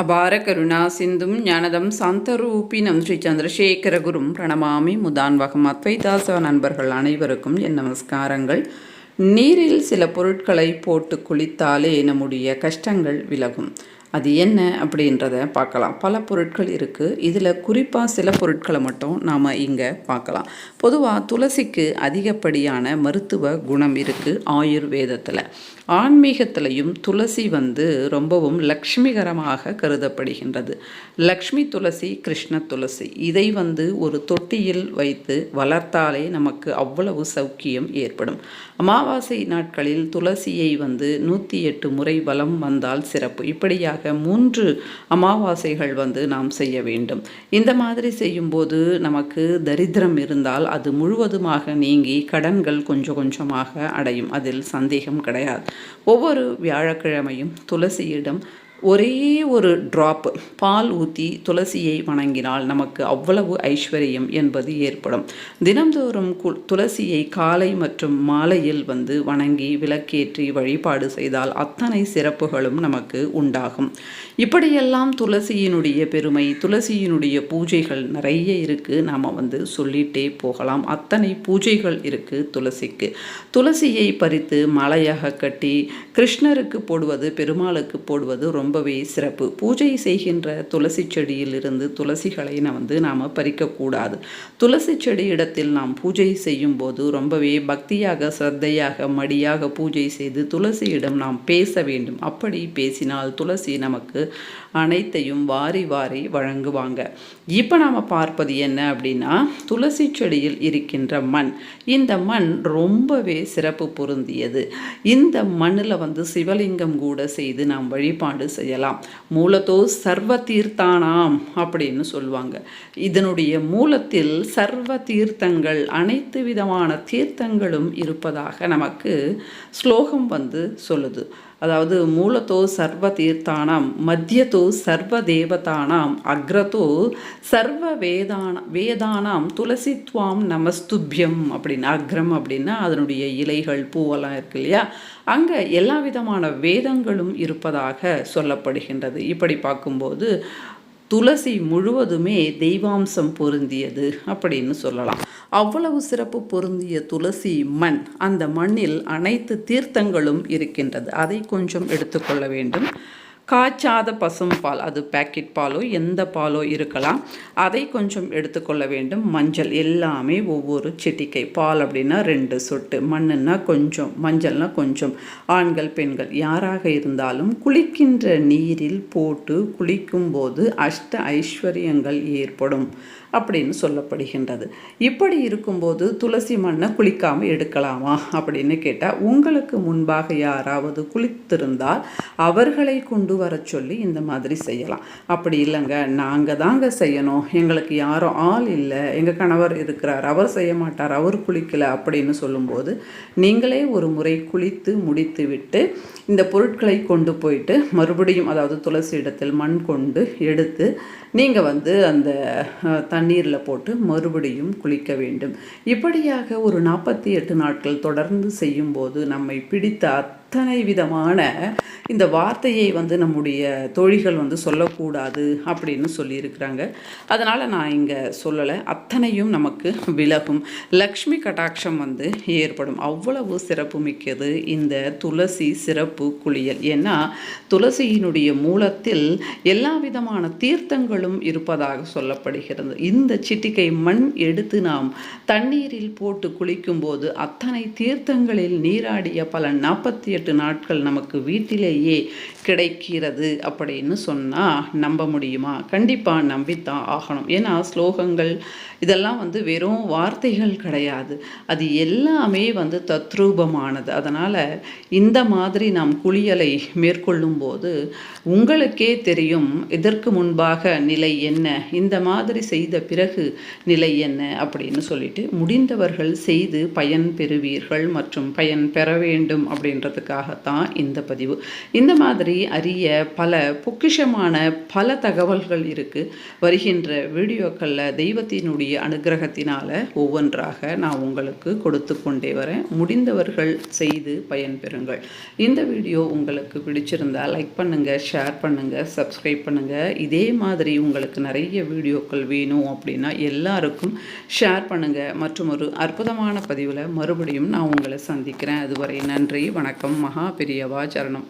அபார கருணா சிந்தும் ஞானதம் சாந்தரூபினம் ஸ்ரீ சந்திரசேகரகுரும் பிரணமாமி முதான்வகம் அத்வைதாச நண்பர்கள் அனைவருக்கும் என் நமஸ்காரங்கள். நீரில் சில பொருட்களை போட்டு குளித்தாலே நம்முடைய கஷ்டங்கள் விலகும். அது என்ன அப்படின்றத பார்க்கலாம். பல பொருட்கள் இருக்குது இதில் குறிப்பாக சில பொருட்களை மட்டும் நாம் இங்கே பார்க்கலாம். பொதுவாக துளசிக்கு அதிகப்படியான மருத்துவ குணம் இருக்குது ஆயுர்வேதத்தில். ஆன்மீகத்திலையும் துளசி வந்து ரொம்பவும் லக்ஷ்மிகரமாக கருதப்படுகின்றது. லக்ஷ்மி துளசி கிருஷ்ண துளசி இதை வந்து ஒரு தொட்டியில் வைத்து வளர்த்தாலே நமக்கு அவ்வளவு சௌக்கியம் ஏற்படும். அமாவாசை நாட்களில் துளசியை வந்து நூற்றி எட்டு முறை வலம் வந்தால் சிறப்பு. இப்படியாக மூன்று அமாவாசைகள் வந்து நாம் செய்ய வேண்டும். இந்த மாதிரி செய்யும்போது நமக்கு தரித்திரம் இருந்தால் அது முழுவதுமாக நீங்கி கடன்கள் கொஞ்சம் கொஞ்சமாக அடையும். அதில் சந்தேகம் கிடையாது. ஒவ்வொரு வியாழக்கிழமையும் துளசியிடம் ஒரே ஒரு ட்ராப் பால் ஊற்றி துளசியை வணங்கினால் நமக்கு அவ்வளவு ஐஸ்வர்யம் என்பது ஏற்படும். தினந்தோறும் கு துளசியை காலை மற்றும் மாலையில் வந்து வணங்கி விளக்கேற்றி வழிபாடு செய்தால் அத்தனை சிறப்புகளும் நமக்கு உண்டாகும். இப்படியெல்லாம் துளசியினுடைய பெருமை துளசியினுடைய பூஜைகள் நிறைய இருக்குது நாம் வந்து சொல்லிட்டே போகலாம். அத்தனை பூஜைகள் இருக்குது துளசிக்கு. துளசியை பறித்து மலையாக கட்டி கிருஷ்ணருக்கு போடுவது பெருமாளுக்கு போடுவது ரொம்ப ரொம்பவே சிறப்பு. பூஜை செய்கின்ற துளசி செடியிலிருந்து துளசிகளை நான் வந்து நாம் பறிக்கக்கூடாது. துளசி செடி இடத்தில் நாம் பூஜை செய்யும் போது ரொம்பவே பக்தியாக சிரத்தையாக மடியாக பூஜை செய்து துளசியிடம் நாம் பேச வேண்டும். அப்படி பேசினால் துளசி நமக்கு அனைத்தையும் வாரி வாரி வழங்குவாங்க. இப்போ நாம் பார்ப்பது என்ன அப்படின்னா துளசி செடியில் இருக்கின்ற மண். இந்த மண் ரொம்பவே சிறப்பு பொருந்தியது. இந்த மண்ணில் வந்து சிவலிங்கம் கூட செய்து நாம் வழிபாடு செய்யலாம். மூலத்தோ சர்வ தீர்த்தானாம் அப்படின்னு சொல்லுவாங்க. இதனுடைய மூலத்தில் சர்வ தீர்த்தங்கள் அனைத்து விதமான தீர்த்தங்களும் இருப்பதாக நமக்கு ஸ்லோகம் வந்து சொல்லுது. அதாவது மூலத்தோ சர்வ தீர்த்தானாம் மத்தியத்தோ சர்வ தேவதானாம் அக்ரத்தோ சர்வ வேதான வேதானாம் துளசித்வாம் நமஸ்துபியம் அப்படின்னு அக்ரம் அப்படின்னா அதனுடைய இலைகள் பூவெல்லாம் இருக்கு இல்லையா? அங்கே எல்லா விதமான வேதங்களும் இருப்பதாக சொல்லப்படுகின்றது. இப்படி பார்க்கும்போது துளசி முழுவதுமே தெய்வாம்சம் பொருந்தியது அப்படின்னு சொல்லலாம். அவ்வளவு சிறப்பு பொருந்திய துளசி மண் அந்த மண்ணில் அனைத்து தீர்த்தங்களும் இருக்கின்றது. அதை கொஞ்சம் எடுத்துக்கொள்ள வேண்டும். காய்ச்சாத பசும் பால் அது பேக்கெட் பாலோ எந்த பாலோ இருக்கலாம். அதை கொஞ்சம் எடுத்துக்கொள்ள வேண்டும். மஞ்சள் எல்லாமே ஒவ்வொரு செட்டிக்கை பால் அப்படின்னா ரெண்டு சொட்டு. மண்ணுன்னா கொஞ்சம் மஞ்சள்னா கொஞ்சம். ஆண்கள் பெண்கள் யாராக இருந்தாலும் குளிக்கின்ற நீரில் போட்டு குளிக்கும்போது அஷ்ட ஐஸ்வர்யங்கள் ஏற்படும். அப்படின்னு சொல்லப்படுகின்றது. இப்படி இருக்கும்போது துளசி மண்ணை குளிக்காமல் எடுக்கலாமா அப்படின்னு கேட்டால் உங்களுக்கு முன்பாக யாராவது குளித்திருந்தால் அவர்களை கொண்டு வர சொல்லி இந்த மாதிரி செய்யலாம். அப்படி இல்லைங்க நாங்கள் தாங்க செய்யணும். எங்களுக்கு யாரும் ஆள் இல்லை. எங்கள் கணவர் இருக்கிறார். அவர் செய்ய மாட்டார். அவர் குளிக்கலை அப்படின்னு சொல்லும்போது நீங்களே ஒரு முறை குளித்து முடித்து விட்டு இந்த பொருட்களை கொண்டு போயிட்டு மறுபடியும் அதாவது துளசி இடத்தில் மண் கொண்டு எடுத்து நீங்கள் வந்து அந்த தண்ணீரில் போட்டு மறுபடியும் குளிக்க வேண்டும். இப்படியாக ஒரு நாற்பத்தி எட்டு நாட்கள் தொடர்ந்து செய்யும்போது நம்மை பிடித்த அத்தனை விதமான இந்த வார்த்தையை வந்து நம்முடைய தொழில்கள் வந்து சொல்லக்கூடாது அப்படின்னு சொல்லியிருக்கிறாங்க. அதனால் நான் இங்கே சொல்லலை. அத்தனையும் நமக்கு விலகும். லக்ஷ்மி கட்டாட்சம் வந்து ஏற்படும். அவ்வளவு சிறப்பு மிக்கது இந்த துளசி சிறப்பு குளியல். ஏன்னா துளசியினுடைய மூலத்தில் எல்லா விதமான தீர்த்தங்களும் இருப்பதாக சொல்லப்படுகிறது. இந்த சிட்டிக்கை மண் எடுத்து நாம் தண்ணீரில் போட்டு குளிக்கும்போது அத்தனை தீர்த்தங்களில் நீராடிய பல நாற்பத்தி எட்டு நாட்கள் நமக்கு வீட்டிலேயே கிடைக்கிறது அப்படின்னு சொன்னால் நம்ப முடியுமா? கண்டிப்பாக நம்பித்தான் ஆகணும். ஏன்னா ஸ்லோகங்கள் இதெல்லாம் வந்து வெறும் வார்த்தைகள் கிடையாது. அது எல்லாமே வந்து தத்ரூபமானது. அதனால் இந்த மாதிரி நாம் குளியலை மேற்கொள்ளும் போது உங்களுக்கே தெரியும் இதற்கு முன்பாக நிலை என்ன இந்த மாதிரி செய்த பிறகு நிலை என்ன அப்படின்னு சொல்லிட்டு முடிந்தவர்கள் செய்து பயன் பெறுவீர்கள் மற்றும் பயன் பெற வேண்டும் அப்படின்றதுக்கு என்பதற்காகத்தான் இந்த பதிவு. இந்த மாதிரி அரிய பல பொக்கிஷமான பல தகவல்கள் இருக்குது வருகின்ற வீடியோக்களில் தெய்வத்தினுடைய அனுகிரகத்தினால் ஒவ்வொன்றாக நான் உங்களுக்கு கொடுத்து கொண்டே வரேன். முடிந்தவர்கள் செய்து பயன்பெறுங்கள். இந்த வீடியோ உங்களுக்கு பிடிச்சிருந்தால் லைக் பண்ணுங்கள் ஷேர் பண்ணுங்கள் சப்ஸ்கிரைப் பண்ணுங்கள் இதே மாதிரி உங்களுக்கு நிறைய வீடியோக்கள் வேணும் அப்படின்னா எல்லாருக்கும் ஷேர் பண்ணுங்கள் மற்றும் ஒரு அற்புதமான பதிவில் மறுபடியும் நான் உங்களை சந்திக்கிறேன். அதுவரை நன்றி வணக்கம். மகா பெரியவா சரணம்.